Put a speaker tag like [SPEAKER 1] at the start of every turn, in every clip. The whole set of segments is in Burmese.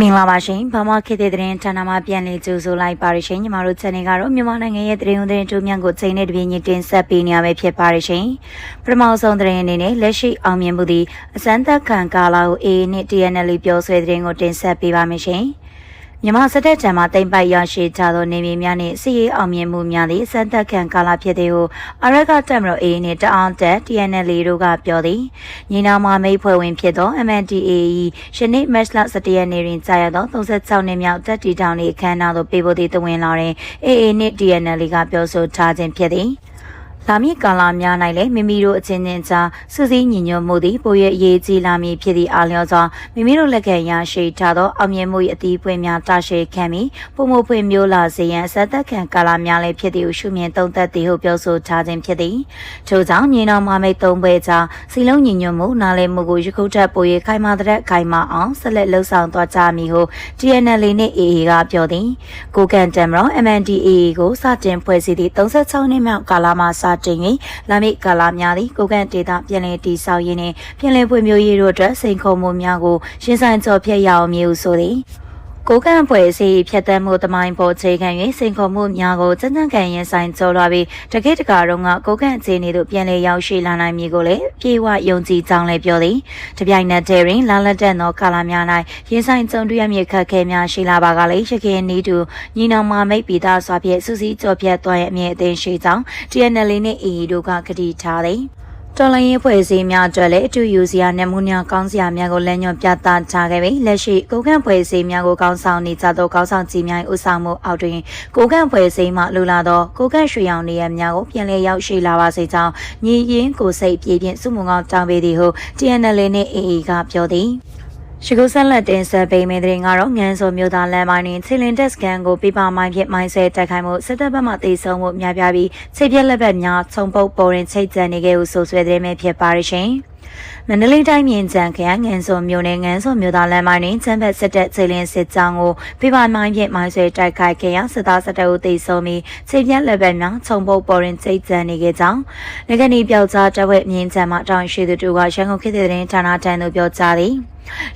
[SPEAKER 1] မင်္ဂလာပါရှင်ဘာမခေတ်တဲ့သတင်းဌာနမှာပြန်လည်ကြိုဆိုလိုက်ပါရရှင်ညီမတို့ channel ကတော့မြန်မာနိုင်ငံရဲ့သတင်းဦးသတင်းတူမြန်ကိုချိန်နဲ့တပြင်းညတင်ဆက်ပေးနေရမယ့်ဖြစ်ပါရရှင်ပထမဆုံးသတင်းအနေနဲ့လက်ရှိအောင်မြင်မှုသည်အစမ်းသက်ခံကာလာကို AA နဲ့ TNL ပြောဆွဲသတင်းကိုတင်ဆက်ပေးပါမယ်ရှင် မြန်မာစစ်တပ်ထံမှတိမ့်ပိုက်ရရှိကြသောနေမြေများနှင့်စီရေးအောင်မြင်မှုများသည့်စံသက်ခံကာလဖြစ်သည်ဟုအရက်ကတက်မတော် AA နှင့်တအောင်တက် TNL တို့ကပြောသည်ညီနောင်မမိတ်ဖွဲ့ဝင်ဖြစ်သော MNDAE ယနေ့မတ်လ17ရက်နေ့တွင်ကြာရသော36နှစ်မြောက်တက်တီတောင်၏အခမ်းအနားသို့ပေးပို့သည့်တဝင်လာတွင် AA နှင့် TNL ကပြောဆိုထားခြင်းဖြစ်သည် လာမည့်ကာလများ၌လည်းမိမိတို့အချင်းချင်းကြားစုစည်းညီညွတ်မှုသည်ပိုရအရေးကြီးလာမည်ဖြစ်သည့်အားလျော်စွာမိမိတို့လက်ခံရရှိထားသောအောင်မြင်မှု၏အသီးပွင့်များတရှိခံပြီးပုံမဖွင့်မျိုးလာစေရန်အဆက်သက်ခံကာလများလည်းဖြစ်သည်ဟုရှုမြင်သုံးသပ်သည်ဟုပြောဆိုထားခြင်းဖြစ်သည်ထို့ကြောင့်ညီနောင်မမိတ်သုံးပွဲကြားစီလုံးညီညွတ်မှုနားလည်မှုကိုယခုထက်ပို၍ခိုင်မာတဲ့ခိုင်မာအောင်ဆက်လက်လှုပ်ဆောင်သွားကြမည်ဟု TNL နှင့် AA ကပြောသည်ကိုကန်တမ်ရော MNDAA ကိုစတင်ဖွဲ့စည်းသည့်36နှစ်မြောက်ကာလမှစတင်၍လာမည့်ကာလများသည့်ကိုကန်ဒေတာပြည်လည်တည်ဆောက်ရေးနှင့်ပြည်လည်ဖွံ့ဖြိုးရေးတို့အတွက်စိန်ခေါ်မှုများကိုရှင်းဆိုင်ကြော်ဖြတ်ရအောင်မည်ဟုဆိုသည် ကိုကန့်ဖွဲ့စည်းဖြတ်တမ်းမှုတမိုင်းပေါ်အခြေခံ၍စိန်ခေါ်မှုများကိုစံတန်းခံရင်ဆိုင်ကျော်လွှားပြီးတကိတ်တကာတော့ကကိုကန့်အခြေအနေသို့ပြန်လည်ရောက်ရှိလာနိုင်မည်ကိုလည်းပြေဝယုံကြည်ကြောင်းလည်းပြောသည်တပြိုင်နက်တည်းတွင်လာလက်တဲ့သောကာလများ၌ရင်ဆိုင်ကြုံတွေ့ရမည့်ခက်ခဲများရှိလာပါကလည်းရခင်နီးတူညီနောင်မမိတ်ပီသားစွာဖြင့်စူးစီးကြော်ဖြတ်သွားရဲ့အမြင့်အသိရှိကြောင်း TNL နှင့် AA တို့ကကတိထားသည် တော်လိုင်းရေးဖွဲ့စည်းများအတွက်လည်းအတူယူစရာနဲ့မှုညာကောင်းစရာများကိုလက်ညွှန်ပြသထားခဲ့ပြီးလက်ရှိကိုကန့်ဖွဲ့စည်းများကိုကောင်းဆောင်နေကြသောကောင်းဆောင်ကြီးများ၏ဥဆောင်မှုအောက်တွင်ကိုကန့်ဖွဲ့စည်းမှလူလာသောကိုကန့်ရွှေရောင်နေရများကိုပြန်လည်ရောက်ရှိလာပါစေကြောင်းညီရင်ကိုစိတ်ပြေပြင်းစုမှုကောင်းတောင်းပေးသည်ဟု TNL နှင့် AA ကပြောသည် ရှိကုဆက်လက်တင်ဆက်ပေးမယ့်တဲ့ရင်ကတော့ငန်းစောမျိုးသားလမ်းပိုင်းတွင်ချီလင်တက်စကန်ကိုပြပမိုင်းဖြင့်မိုင်းဆဲတိုက်ခိုက်မှုစစ်တပ်ဘက်မှတေဆုံးမှုများပြားပြီးချိတ်ပြက်လက်ဘက်များခြုံပုတ်ပေါ်ရင်ချိတ်ကြံနေခဲ့ဟုဆိုဆွဲတဲ့မဲ့ဖြစ်ပါရရှင် မန္တလေးတိုင်းမြင်းကြံခရိုင်ငန်းစောမျိုးနဲ့ငန်းစောမျိုးသားလမ်းပိုင်းတွင်ချမ်းဘက်စစ်တပ်ချီလင်စစ်ကြောင်းကိုပြပမိုင်းဖြင့်မိုင်းဆဲတိုက်ခိုက်ခဲ့ရာစစ်သားစစ်တပ်ကိုတေဆုံးပြီးချိတ်ပြက်လက်ဘက်များခြုံပုတ်ပေါ်ရင်ချိတ်ကြံနေခဲ့ကြောင်းငကနေပြောက်ကြားတဝက်မြင်းကြံမှတောင်ရှိသူတို့ကရန်ကုန်ခေတ်တဲ့ဌာနတန်းသို့ပြောကြားသည်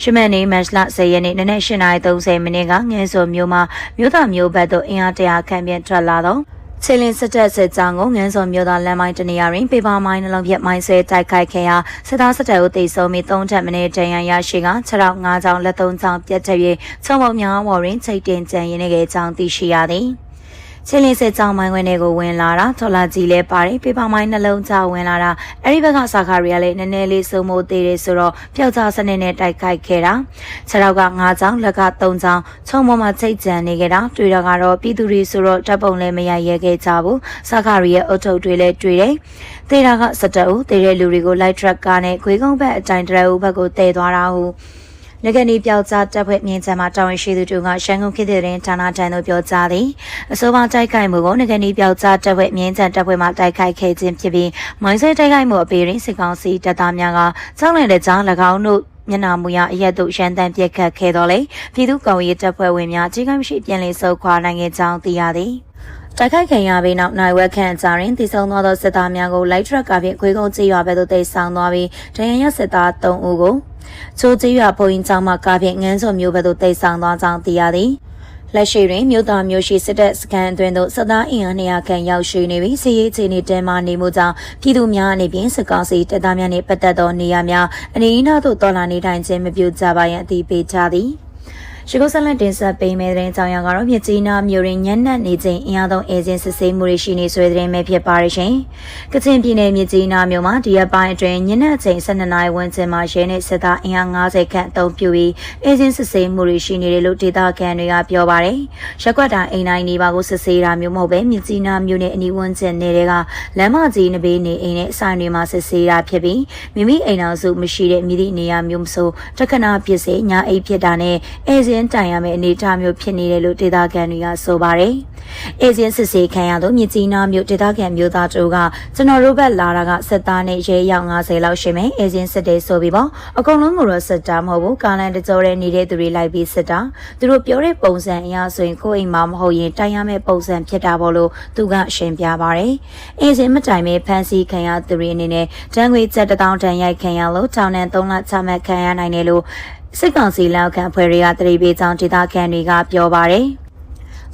[SPEAKER 1] ရှမန်နေမတ်လ10ရက်နေ့နနက်8:30မိနစ်ကငင်းစောမျိုးမှာမြို့သားမျိုးဘက်သို့အင်အားတရာခန့်ပြန်ထွက်လာတော့ ချီလင်စစ်တပ်စစ်ကြောင်းကိုငန်းစောမျိုးသားလမ်းမိုင်းတနေရာတွင်ပေပါမိုင်းနှလုံးပြက်မိုင်းဆွဲတိုက်ခိုက်ခဲ့ရာစစ်သားစစ်တပ်ကိုတိတ်ဆုံးပြီး၃ထပ်မင်းတန်ရန်ရရှိက6တော့5ချောင်းလက်3ချောင်းပြတ်ထ၍ချုံပေါများဝေါ်တွင်ချိတ်တင်ကြံရင်းနေခဲ့ကြောင်းသိရှိရသည် ချင်းလင်းစစ်ကြောင်းမိုင်းခွင်းတွေကိုဝင်လာတာထော်လာကြီးလဲပါတယ်ပေပါမိုင်းနှလုံးချဝင်လာတာအဲ့ဒီဘက်ကစာခါရီကလည်းနည်းနည်းလေးစုံမိုးသေးတယ်ဆိုတော့ပျောက်ကြားစနစ်နဲ့တိုက်ခိုက်ခဲ့တာခြေထောက်က9ချောင်းလက်က3ချောင်းချုံပေါ်မှာချိတ်ကြံနေခဲ့တာတွေ့တော့ကတော့ပြည်သူတွေဆိုတော့တပ်ပုံလည်းမရရဲခဲ့ကြဘူးစာခါရီရဲ့အုတ်ထုပ်တွေလည်းတွေ့တယ်တေတာကစတအုပ်တေတဲ့လူတွေကိုလိုက်ထရက်ကားနဲ့ခွေးကုန်းဘက်အတိုင်းတရအုပ်ဘက်ကိုတည်သွားတာဟု လက်ကနီပြောက်ကြားတပ်ဖွဲ့မြင်းချမ်းမှာတာဝန်ရှိသူတို့ကရှန်ကုန်ခေတ်တဲ့ရင်ဌာနတန်းတို့ပြောကြားသည်အဆိုပါတိုက်ခိုက်မှုကိုလက်ကနီပြောက်ကြားတပ်ဖွဲ့မြင်းချမ်းတပ်ဖွဲ့မှတိုက်ခိုက်ခဲ့ခြင်းဖြစ်ပြီးမိုင်းဆွဲတိုက်ခိုက်မှုအပေရင်းစစ်ကောင်စီတပ်သားများကစောင်းလည်တဲ့ကြား၎င်းတို့မျက်နှာမူရအရက်တို့ရန်တမ်းပြက်ခတ်ခဲ့တော်လေပြည်သူ့ကောင်ရေးတပ်ဖွဲ့ဝင်များအကြီးကမရှိပြန်လည်ဆုတ်ခွာနိုင်ခဲ့ကြောင်းသိရသည်တိုက်ခိုက်ခံရပြီးနောက်နိုင်ဝက်ခန့်ကြာရင်တည်ဆုံသွားသောစစ်သားများကိုလိုက်ထရက်ကဖြင့်ခွေးကုန်းကြေးရွာဘက်သို့တိတ်ဆောင်သွားပြီးဒဏ်ရာရစစ်သား3ဦးကို ချိုးကြေးရွာဘုံရင်ကျောင်းမှကားဖြင့်ငန်းစော်မျိုးဘက်သို့တိတ်ဆောင်သွားကြောင်းသိရသည်လက်ရှိတွင်မြို့သားမျိုးရှိစစ်တပ်စခန်းအတွင်းသို့စစ်သားအင်အား200ခန့်ရောက်ရှိနေပြီးစစ်ရေးအခြေအနေတဲမှနေမှုကြောင့်ပြည်သူများအနေဖြင့်စစ်ကောင်စီတပ်သားများနှင့်ပတ်သက်သောနေရာများအနေအနာသို့တော်လာနေထိုင်ခြင်းမပြုကြပါရန်အသိပေးကြသည် ရှိကုဆက်လက်တင်ဆက်ပေးမယ့်တဲ့ကြောင်ရကတော့မြကြီးနားမြို့ရင်းညံ့နက်နေခြင်းအင်အားသုံးအေဂျင်စစ်ဆေးမှုတွေရှိနေဆွေတဲ့မဲ့ဖြစ်ပါရရှင်။ကချင်ပြည်နယ်မြကြီးနားမြို့မှာဒီရက်ပိုင်းအတွင်းညနေချိန်12နာရီဝန်းကျင်မှာရဲနဲ့စစ်သားအင်အား90ခန့်အုံပြူပြီးအေဂျင်စစ်ဆေးမှုတွေရှိနေတယ်လို့ဒေသခံတွေကပြောပါတယ်။ရက်ွက်တာအိမ်တိုင်းနေပါကိုစစ်ဆေးတာမျိုးမဟုတ်ပဲမြကြီးနားမြို့နဲ့အနီးဝန်းကျင်တွေကလမ်းမကြီးနဘေးနေအိမ်နဲ့အဆိုင်တွေမှာစစ်ဆေးတာဖြစ်ပြီးမိမိအိမ်တော်စုမရှိတဲ့မြည်သည့်နေရာမျိုးမဆိုတက္ကနာပစ္စည်းညာအိတ်ဖြစ်တာနဲ့အေဂျင်စင်းတိုင်ရမယ့်အနေအထားမျိုးဖြစ်နေတယ်လို့ဒေသခံတွေကဆိုပါတယ်။အေဂျင်စစ်ဆေးခံရသောမြကြီးနားမြို့ဒေသခံမျိုးသားတို့ကကျွန်တော်တို့ဘက်လာတာကစစ်သားနဲ့ရဲရောက်90လောက်ရှိမယ်။အေဂျင်စစ်တယ်ဆိုပြီးပေါ့အကုန်လုံးကိုတော့စစ်တာမဟုတ်ဘူး။ကာလန်တကြောတဲ့နေတဲ့သူတွေလိုက်ပြီးစစ်တာ။သူတို့ပြောတဲ့ပုံစံအရဆိုရင်ကိုယ့်အိမ်မှာမဟုတ်ရင်တိုင်ရမယ့်ပုံစံဖြစ်တာပေါ့လို့သူကရှင်းပြပါတယ်။အေဂျင်မတိုင်မဲ့ဖန်စီခံရသူတွေအနေနဲ့တန်းငွေချက်တောင်းတန်ရိုက်ခံရလို့တောင်းတန်3လချမှတ်ခံရနိုင်တယ်လို့ စစ်ကောင်စီလက်အောက်ခံအဖွဲ့တွေကတရိပ်ပေးကြောင်းဒေသခံတွေကပြောပါတယ်။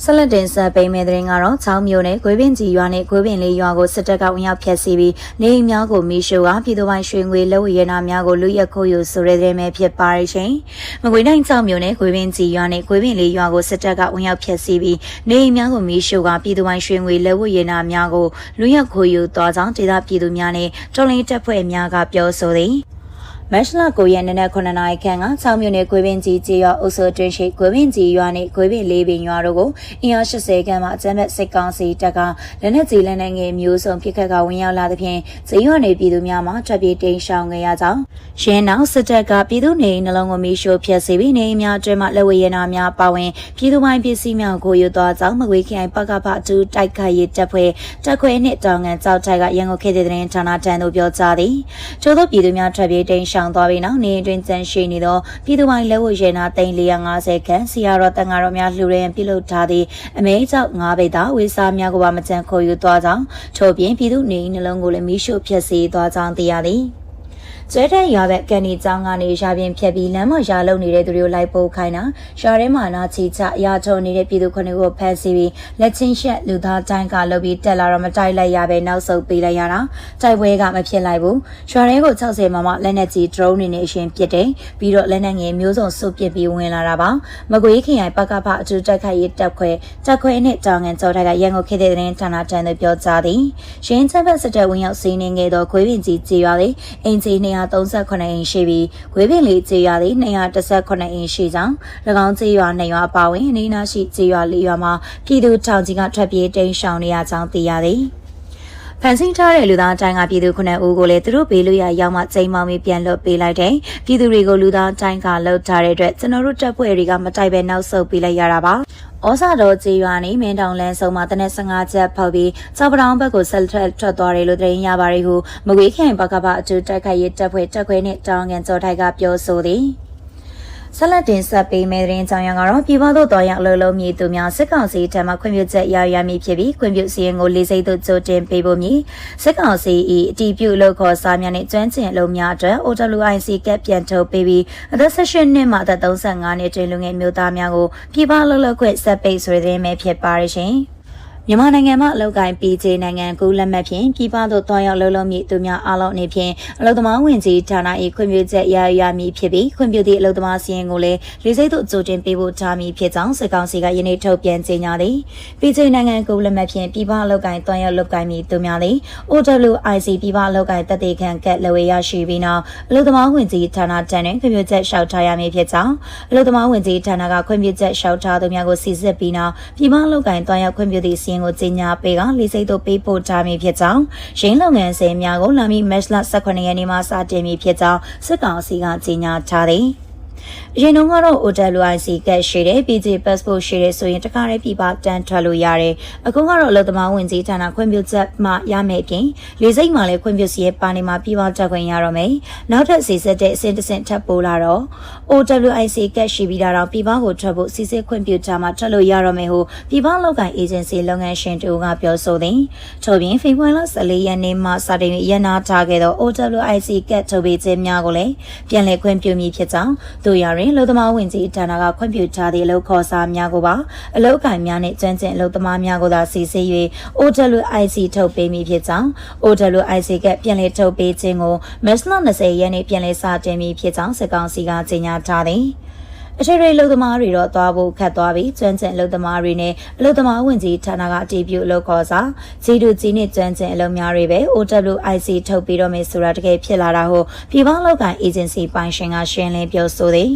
[SPEAKER 1] ဆက်လက်တင်ဆက်ပေးမယ့်တဲ့ရင်ကတော့ချောင်းမျိုးနဲ့ဂွေးပင်ကြီးရွာနဲ့ဂွေးပင်လေးရွာကိုစစ်တပ်ကဝင်ရောက်ဖျက်ဆီးပြီးနေအိမ်များကိုမီးရှို့ကပြည်သူပိုင်းရွှေငွေလက်ဝရနာများကိုလူရက်ခိုးယူဆိုတဲ့တဲ့မဲ့ဖြစ်ပါရရှင်။မကွေးတိုင်းချောင်းမျိုးနဲ့ဂွေးပင်ကြီးရွာနဲ့ဂွေးပင်လေးရွာကိုစစ်တပ်ကဝင်ရောက်ဖျက်ဆီးပြီးနေအိမ်များကိုမီးရှို့ကပြည်သူပိုင်းရွှေငွေလက်ဝရနာများကိုလူရက်ခိုးယူသွားကြောင်းဒေသပြည်သူများနဲ့တော်လင်းတပ်ဖွဲ့များကပြောဆိုသည်။ မတ်လ9ရက်နေ့နဲ့9နာရီခန့်က6မြို့နယ်ကွေးပင်ကြီးကျေးရွာအုပ်စုတွင်ရှိကွေးပင်ကြီးရွာနှင့်ကွေးပင်လေးပင်ရွာတို့ကိုအင်အား80ခန့်မှအကြမ်းဖက်စစ်ကောင်စီတပ်ကလက်နက်ကြီးလက်နက်ငယ်မျိုးစုံပစ်ခတ်ကဝင်ရောက်လာသဖြင့်ဇေယျနေပြည်သူများမှထွက်ပြေးတိမ်းရှောင်ခဲ့ရကြောင်းရင်းနောက်စစ်တပ်ကပြည်သူနေနှလုံးကိုမီးရှို့ဖျက်ဆီးပြီးနေအိမ်များအတွင်းမှလက်ဝဲရနာများပါဝင်ပြည်သူပိုင်းပစ္စည်းများကိုယူသွားကြောင်းမကွေးခိုင်ပကပအတူတိုက်ခိုက်ရေးတပ်ဖွဲ့တပ်ခွဲနှင့်တောင်ငံကြောက်တိုက်ကရန်ကုန်ခေတ်တဲ့တဲ့ဌာနတန်းတို့ပြောကြားသည်ချို့သောပြည်သူများထွက်ပြေးတိမ်းရှောင်သွားပြီးနောက်နေအတွင်းကျန်ရှိနေသောပြည်သူပိုင်းလက်ဝဲရနာသိန်း450ခန့်စီယာတော်တန်ဃာတော်များလှူရန်ပြုလုပ်ထားသည့်အမဲကြောက်၅ဘိတ်သာဝေစာများကိုပါမကြံခေါ်ယူသွားကြောင်းထို့ပြင်ပြည်သူနေနှလုံးကိုလည်းမိရှုဖျက်ဆီးသွားကြောင်းသိရသည် ကျဲတဲ့ရွာဘက်ကန်ဒီကျောင်းကနေရှာပြင်ဖြတ်ပြီးလမ်းမရာလုံနေတဲ့သူတွေကိုလိုက်ပို့ခိုင်းတာရွာထဲမှာနာချီချရာထုံနေတဲ့ပြည်သူခုနှစ်ကိုဖမ်းဆီးပြီးလက်ချင်းရှက်လူသားတိုင်းကလှုပ်ပြီးတက်လာတော့မတိုက်လိုက်ရပဲနောက်ဆုတ်ပေးလိုက်ရတာတိုက်ပွဲကမဖြစ်လိုက်ဘူးရွာထဲကို60မမလက်နက်ကြီး drone နေနေအရှင်ပစ်တယ်ပြီးတော့လက်နက်ငယ်မျိုးစုံစုပ်ပစ်ပြီးဝင်လာတာပါမကွေးခရိုင်ပကဖအထူးတက်ခိုက်ရေးတပ်ခွဲတက်ခွဲနဲ့တောင်ငန်ကျော်တိုက်ကရန်ကုန်ခေတ်တဲ့တဲ့ဌာနတန်းတွေပြောကြားသည်ရင်းချက်ဘက်စစ်တပ်ဝင်ရောက်စီးနေခဲ့သောခွေးပင်ကြီးကြေးရွာလေးအင်ဂျီ238အိမ်ရှိပြီးခွေးပင်လေးကျေးရွာသည်218အိမ်ရှိကြောင်း၎င်းကျေးရွာနှစ်ရွာအပါအဝင်အနီးနားရှိကျေးရွာလေးရွာမှာပြည်သူထောင်ကြီးကထွက်ပြေးတိမ်းရှောင်နေရကြောင်းသိရသည်ဖန်ဆင်းထားတဲ့လူသားတိုင်းကပြည်သူခုနှစ်ဦးကိုလည်းသူတို့ဘေးလွတ်ရာရောက်မှချိန်မောင်းပြီးပြန်လွတ်ပေးလိုက်တယ်။ပြည်သူတွေကိုလူသားတိုင်းကလှုပ်ထားတဲ့အတွက်ကျွန်တော်တို့တပ်ဖွဲ့တွေကမတိုက်ပဲနောက်ဆုတ်ပေးလိုက်ရတာပါ။ ဩဇာတော်ကြေးရွာနေမင်းတောင်လန်းဆုံမှာတနက်15ချက်ဖောက်ပြီးစောက်ပတောင်ဘက်ကိုဆက်ထွက်ထွက်သွားတယ်လို့သတင်းရပါတယ်ဟုမကွေးခိုင်ဘကပအတူတက်ခိုက်ရေးတပ်ဖွဲ့တက်ခွဲနဲ့တောင်ငန်ကျော်ထိုက်ကပြောဆိုသည်။ ဆက်လက်တင်ဆက်ပေးမယ့်တဲ့ကြောင်ရံကတော့ပြည်ပသို့တော်ရအလုံးလုံးမြေသူများစစ်ကောင်စီထံမှခွင့်ပြုချက်ရရမည်ဖြစ်ပြီးခွင့်ပြုစီရင်ကိုလေးစိတ်သို့ကြိုတင်ပေးဖို့မည်စစ်ကောင်စီ၏အတီးပြုလို့ခေါ်စာများနှင့်ကျွမ်းကျင်အလုံးများအတွက် OWIC ကပ်ပြန်ထုတ်ပေးပြီးအသက်18နှစ်မှအသက်35နှစ်တွင်လူငယ်မျိုးသားများကိုပြည်ပလှုပ်လှုပ်ခွင့်ဆက်ပိတ်ဆိုတဲ့မဲ့ဖြစ်ပါရရှင်။ မြန်မာနိုင်ငံမှာအလုပ်ကိုင်း PJ နိုင်ငံကူလက်မှတ်ဖြင့်ပြည်ပသို့တွားရောက်လုံလုံမြည်သူများအားလုံးအနေဖြင့်အလုပ်သမားဝင်ကြီးဌာန၏ခွင့်ပြုချက်ရရမည်ဖြစ်ပြီးခွင့်ပြုသည့်အလုပ်သမားစီရင်ကိုလည်းလေးစိတ်သို့ကြိုတင်ပေးဖို့ထားမည်ဖြစ်ကြောင်းစစ်ကောင်စီကယနေ့ထုတ်ပြန်ကြေညာသည် PJ နိုင်ငံကူလက်မှတ်ဖြင့်ပြည်ပအလုပ်ကိုင်းတွားရောက်လုပ်ကိုင်းမည်သူများသည် OWIC ပြည်ပအလုပ်ကိုင်းတည်ခံကတ်လွေရရှိပြီးနောက်အလုပ်သမားဝင်ကြီးဌာနတန်းတွင်ခွင့်ပြုချက်လျှောက်ထားရမည်ဖြစ်ကြောင်းအလုပ်သမားဝင်ကြီးဌာနကခွင့်ပြုချက်လျှောက်ထားသူများကိုစီစစ်ပြီးနောက်ပြည်ပအလုပ်ကိုင်းတွားရောက်ခွင့်ပြုသည့်စီရင်ကိုကြေညာပေးကလေးစိတ်တို့ပေးပို့ထားမည်ဖြစ်ကြောင်းရင်းလုပ်ငန်းစဉ်များကိုလာမီမတ်လ18ရက်နေ့မှစတင်မည်ဖြစ်ကြောင်းစစ်ကောင်စီကကြေညာထားသည် အရင်တုန်းကတော့ OWIC ကတ်ရှိတယ် PG passport ရှိတယ်ဆိုရင်တခါတည်းပြပတန်းထွက်လို့ရတယ်အခုကတော့အလုပ်သမားဝင်ကြီးဌာနခွင့်ပြုချက်မှရမယ်ပြင်လေစိတ်မှလည်းခွင့်ပြုစီရဲ့ပါနေမှာပြပတက်ခွင့်ရတော့မယ်နောက်ထပ်စီစစ်တဲ့အဆင့်တစ်ဆင့်ထပ်ပိုးလာတော့ OWIC ကတ်ရှိပြီးတာတော့ပြပကိုထွက်ဖို့စီစစ်ခွင့်ပြုထားမှထွက်လို့ရတော့မယ်ဟုပြပလောက်ကန် agency လုပ်ငန်းရှင်တူကပြောဆိုသည်ထို့ပြင်ဖေဖော်ဝါရီလ14ရက်နေ့မှစတင်ရနာထားခဲ့သော OWIC ကတ်ထုတ်ပေးခြင်းများကိုလည်းပြန်လည်ခွင့်ပြုမည်ဖြစ်ကြောင်းတို့ရတွင်လူသမားဝင်ကြီးဌာနကခွင့်ပြုထားသည့်အလုပ်ခေါ်စာများကိုပါအလုပ်ကိုင်များနှင့်ကျွမ်းကျင်အလုပ်သမားများကိုသာစီစစ်၍ OWIC ထုတ်ပေးမည်ဖြစ်ကြောင်း OWIC ကပြန်လည်ထုတ်ပေးခြင်းကိုမတ်လ20ရက်နေ့ပြန်လည်စတင်မည်ဖြစ်ကြောင်းစစ်ကောင်စီကကြေညာထားသည်။ အထရေလုံသမားတွေတော့သွားဖို့ခတ်သွားပြီးကျွမ်းကျင်လုံသမားတွေနဲ့အလုံသမားဝင်ကြီးဌာနကအတည်ပြုအလုပ်ခေါ်စာဂျီဒူဂျီနဲ့ကျွမ်းကျင်အလုပ်များတွေပဲ OWIC ထုတ်ပြီးတော့မယ်ဆိုတာတကယ်ဖြစ်လာတာဟုတ်ပြည်ပလောက်ကန်အေဂျင်စီပိုင်ရှင်ကရှင်းလင်းပြောဆိုသည်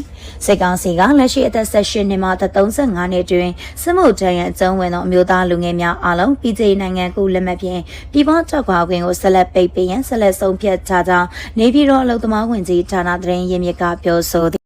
[SPEAKER 1] စစ်ကောင်စီကလက်ရှိအသက်18နှစ်မှ35နှစ်တွင်စစ်မှုထမ်းရန်အကျုံးဝင်သောအမျိုးသားလူငယ်များအားလုံး PJ နိုင်ငံကူလက်မှတ်ဖြင့်ပြည်ပထွက်ခွာခွင့်ကိုဆက်လက်ပိတ်ပင်ရန်ဆက်လက်ဆုံးဖြတ်ထားကြောင်းနေပြည်တော်အလုပ်သမားဝင်ကြီးဌာနသတင်းရင်းမြစ်ကပြောဆိုသည်